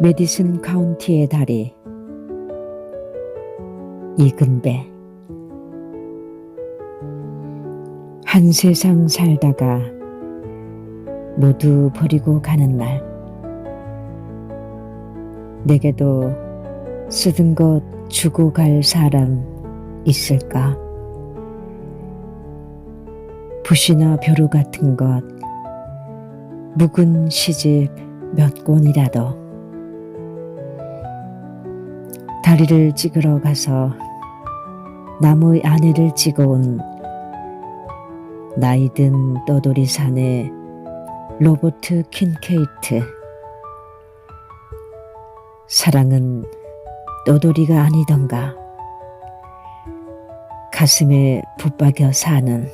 메디슨 카운티의 다리. 이근배. 한 세상 살다가 모두 버리고 가는 날. 내게도 쓰던 것 주고 갈 사람 있을까? 붓이나 벼루 같은 것 묵은 시집 몇 권이라도 다리를 찍으러 가서 나무의 아내를 찍어온 나이든 떠돌이 산의 로버트 킨케이트 사랑은 떠돌이가 아니던가 가슴에 붙박여 사는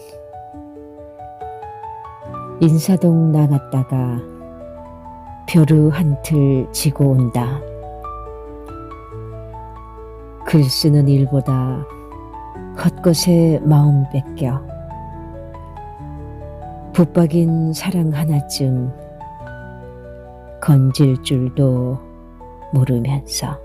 인사동 나갔다가 벼루 한 틀 지고 온다. 글 쓰는 일보다 헛것에 마음 뺏겨. 붙박인 사랑 하나쯤 건질 줄도 모르면서